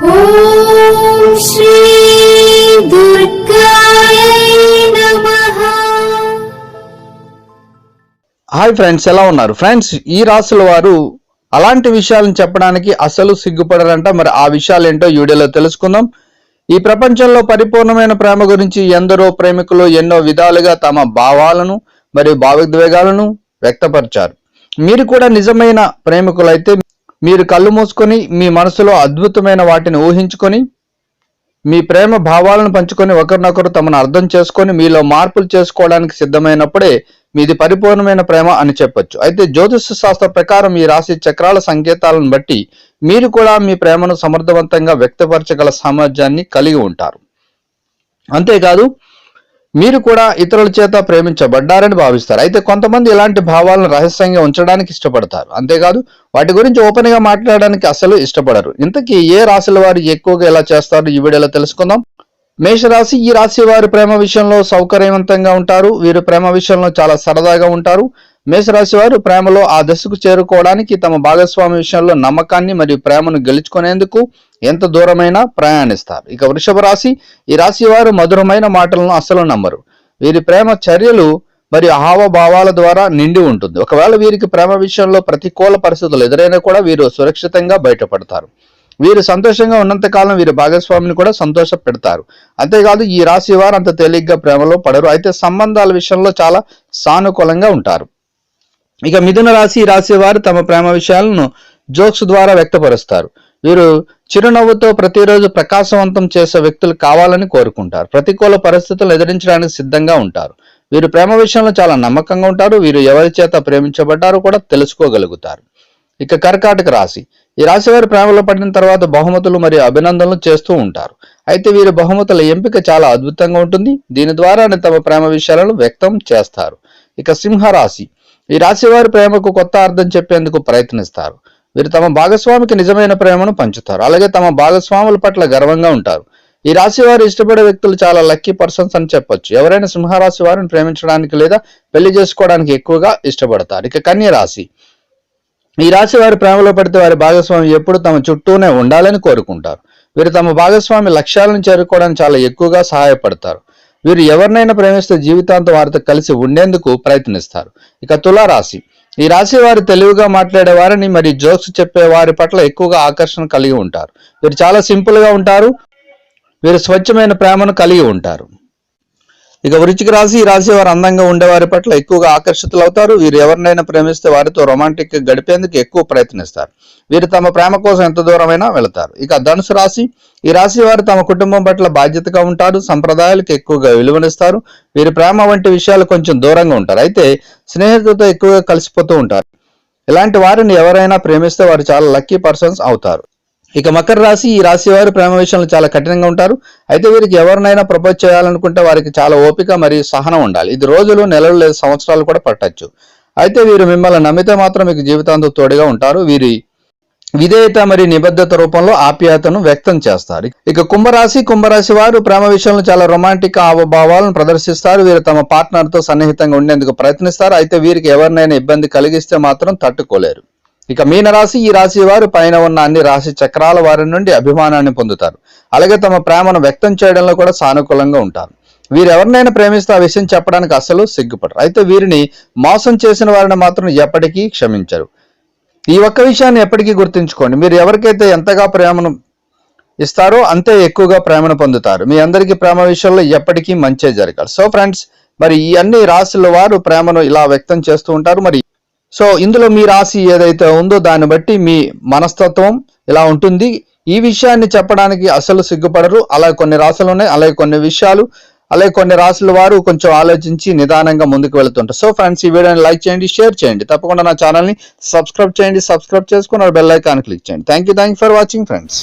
Hi friends ఎలా ఉన్నారు? Friends ఈ రాసుల వారు అలాంటి విషయాలను చెప్పడానికి అసలు సిగ్గుపడరంట. మరి ఆ విషయాలు ఏంటో వీడియోలో తెలుసుకుందాం. ఈ ప్రపంచంలో పరిపూర్ణమైన ప్రేమ గురించి ఎందరో ప్రేమికులు ఎన్నో విధాలుగా తమ భావాలను మరియు భావోద్వేగాలను వ్యక్తపరిచారు. మీరు కూడా నిజమైన ప్రేమికులైతే మీరు కళ్ళు మూసుకొని మీ మనసులో అద్భుతమైన వాటిని ఊహించుకొని మీ ప్రేమ భావాలను పంచుకొని ఒకరినొకరు తమను అర్థం చేసుకొని మీలో మార్పులు చేసుకోవడానికి సిద్ధమైనప్పుడే మీది పరిపూర్ణమైన ప్రేమ అని చెప్పొచ్చు. అయితే జ్యోతిష శాస్త్ర ప్రకారం ఈ రాశి చక్రాల సంకేతాలను బట్టి మీరు కూడా మీ ప్రేమను సమర్థవంతంగా వ్యక్తపరచగల సామర్థ్యాన్ని కలిగి ఉంటారు. అంతేకాదు మీరు కూడా ఇతరుల చేత ప్రేమించబడ్డారని భావిస్తారు. అయితే కొంతమంది ఇలాంటి భావాలను రహస్యంగా ఉంచడానికి ఇష్టపడతారు. అంతేకాదు వాటి గురించి ఓపెన్గా మాట్లాడడానికి అసలు ఇష్టపడరు. ఇంతకీ ఏ రాశుల వారు ఎక్కువగా ఎలా చేస్తారో ఈ వీడియోలో తెలుసుకుందాం. మేషరాశి ఈ రాశి వారి ప్రేమ విషయంలో సౌకర్యవంతంగా ఉంటారు. వీరు ప్రేమ విషయంలో చాలా సరదాగా ఉంటారు. మేషరాశి వారు ప్రేమలో ఆ దశకు చేరుకోవడానికి తమ భాగస్వామి విషయంలో నమ్మకాన్ని మరియు ప్రేమను గెలుచుకునేందుకు ఎంత దూరమైనా ప్రయాణిస్తారు. ఇక వృషభ రాశి ఈ రాశి వారు మధురమైన మాటలను అస్సలు నమ్మరు. వీరి ప్రేమ చర్యలు మరియు హావభావాల ద్వారా నిండి ఉంటుంది. ఒకవేళ వీరికి ప్రేమ విషయంలో ప్రతికూల పరిస్థితులు ఎదురైనా కూడా వీరు సురక్షితంగా బయటపడతారు. వీరు సంతోషంగా ఉన్నంత కాలం వీరి భాగస్వామిని కూడా సంతోష పెడతారు అంతేకాదు ఈ రాశి వారు అంత తేలిగ్గా ప్రేమలో పడరు. అయితే సంబంధాల విషయంలో చాలా సానుకూలంగా ఉంటారు. ఇక మిథున రాశి రాసేవారు తమ ప్రేమ విషయాలను జోక్స్ ద్వారా వ్యక్తపరుస్తారు. వీరు చిరునవ్వుతో ప్రతిరోజు ప్రకాశవంతం చేసే వ్యక్తులు కావాలని కోరుకుంటారు. ప్రతికూల పరిస్థితులు ఎదిరించడానికి సిద్ధంగా ఉంటారు. వీరు ప్రేమ విషయంలో చాలా నమ్మకంగా ఉంటారు. వీరు ఎవరి చేత ప్రేమించబడ్డారో కూడా తెలుసుకోగలుగుతారు. ఇక కర్కాటక రాశి. ఈ రాశి వారు ప్రేమలో పడిన తర్వాత బహుమతులు మరియు అభినందనలు చేస్తూ ఉంటారు. అయితే వీరి బహుమతుల ఎంపిక చాలా అద్భుతంగా ఉంటుంది. దీని ద్వారానే తమ ప్రేమ విషయాలను వ్యక్తం చేస్తారు. ఇక సింహ రాశి ఈ రాశి వారి ప్రేమకు కొత్త అర్థం చెప్పేందుకు ప్రయత్నిస్తారు. వీరు తమ భాగస్వామికి నిజమైన ప్రేమను పంచుతారు. అలాగే తమ భాగస్వాముల పట్ల గర్వంగా ఉంటారు. ఈ రాశి వారు ఇష్టపడే వ్యక్తులు చాలా లక్కీ పర్సన్స్ అని చెప్పొచ్చు. ఎవరైనా సింహరాశి వారిని ప్రేమించడానికి లేదా పెళ్ళి చేసుకోవడానికి ఎక్కువగా ఇష్టపడతారు. ఇక కన్య రాశి. ఈ రాశి వారి ప్రేమలో పడితే వారి భాగస్వామి ఎప్పుడు తమ చుట్టూనే ఉండాలని కోరుకుంటారు. వీరు తమ భాగస్వామి లక్ష్యాలను చేరుకోవడానికి చాలా ఎక్కువగా సహాయపడతారు. వీరు ఎవరినైనా ప్రేమిస్తే జీవితాంతం వారితో కలిసి ఉండేందుకు ప్రయత్నిస్తారు. ఇక తులా రాశి ఈ రాశి వారు తెలివిగా మాట్లాడేవారని మరియు జోక్స్ చెప్పే వారి పట్ల ఎక్కువగా ఆకర్షణ కలిగి ఉంటారు. వీరు చాలా సింపుల్గా ఉంటారు. వీరు స్వచ్ఛమైన ప్రేమను కలిగి ఉంటారు. ఇక వృచ్చిక రాశి ఈ రాశి వారు అందంగా ఉండేవారి పట్ల ఎక్కువగా ఆకర్షితులు అవుతారు వీరు ఎవరినైనా ప్రేమిస్తే వారితో రొమాంటిక్ గడిపేందుకు ఎక్కువ ప్రయత్నిస్తారు. వీరు తమ ప్రేమ కోసం ఎంత దూరమైనా వెళతారు. ఇక ధనుసు రాశి ఈ రాశి వారు తమ కుటుంబం పట్ల బాధ్యతగా ఉంటారు సంప్రదాయాలకు ఎక్కువగా విలువనిస్తారు. వీరి ప్రేమ వంటి విషయాలు కొంచెం దూరంగా ఉంటారు. అయితే స్నేహితులతో ఎక్కువగా కలిసిపోతూ ఉంటారు. ఇలాంటి వారిని ఎవరైనా ప్రేమిస్తే వారు చాలా లక్కీ పర్సన్స్ అవుతారు. ఇక మకర రాశి ఈ రాశి వారు ప్రేమ విషయంలో చాలా కఠినంగా ఉంటారు. అయితే వీరికి ఎవరినైనా ప్రపోజ్ చేయాలనుకుంటే వారికి చాలా ఓపిక మరియు సహనం ఉండాలి. ఇది రోజులు నెలలు లేదా సంవత్సరాలు కూడా పట్టచ్చు. అయితే వీరు మిమ్మల్ని నమ్మితే మాత్రం మీకు జీవితాంతం తోడుగా ఉంటారు. వీరి విధేయత మరియు నిబద్ధత రూపంలో ఆప్యాయతను వ్యక్తం చేస్తారు. ఇక కుంభరాశి కుంభరాశి వారు ప్రేమ విషయంలో చాలా రొమాంటిక్ అవభావాలను ప్రదర్శిస్తారు. వీరు తమ పార్ట్నర్తో సన్నిహితంగా ఉండేందుకు ప్రయత్నిస్తారు. అయితే వీరికి ఎవరినైనా ఇబ్బంది కలిగిస్తే మాత్రం తట్టుకోలేరు. ఇక మీనరాశి ఈ రాశి వారు పైన ఉన్న అన్ని రాశి చక్రాల వారి నుండి అభిమానాన్ని పొందుతారు. అలాగే తమ ప్రేమను వ్యక్తం చేయడంలో కూడా సానుకూలంగా ఉంటారు. వీరు ఎవరినైనా ప్రేమిస్తే ఆ విషయం చెప్పడానికి అసలు సిగ్గుపడరు. అయితే వీరిని మోసం చేసిన వారిని మాత్రం ఎప్పటికీ క్షమించరు. ఈ ఒక్క విషయాన్ని ఎప్పటికీ గుర్తుంచుకోండి. మీరు ఎవరికైతే ఎంతగా ప్రేమను ఇస్తారో అంతే ఎక్కువగా ప్రేమను పొందుతారు. మీ అందరికీ ప్రేమ విషయంలో ఎప్పటికీ మంచే జరగాలి. సో ఫ్రెండ్స్ మరి ఈ అన్ని రాశుల వారు ప్రేమను ఇలా వ్యక్తం చేస్తూ ఉంటారు. మరి సో ఇందులో మీ రాశి ఏదైతే ఉందో దాన్ని బట్టి మీ మనస్తత్వం ఇలా ఉంటుంది. ఈ విషయాన్ని చెప్పడానికి అసలు సిగ్గుపడరు. అలాగే కొన్ని రాశులు ఉన్నాయి అలాగే కొన్ని విషయాలు అలాగే కొన్ని రాశుల వారు కొంచెం ఆలోచించి నిదానంగా ముందుకు వెళ్తుంటారు. సో ఫ్రెండ్స్ ఈ వీడియోని లైక్ చేయండి షేర్ చేయండి. తప్పకుండా నా ఛానల్ని సబ్స్క్రైబ్ చేయండి సబ్స్క్రైబ్ చేసుకుని బెల్ ఐకాన్ క్లిక్ చేయండి. Thank you thank for watching friends.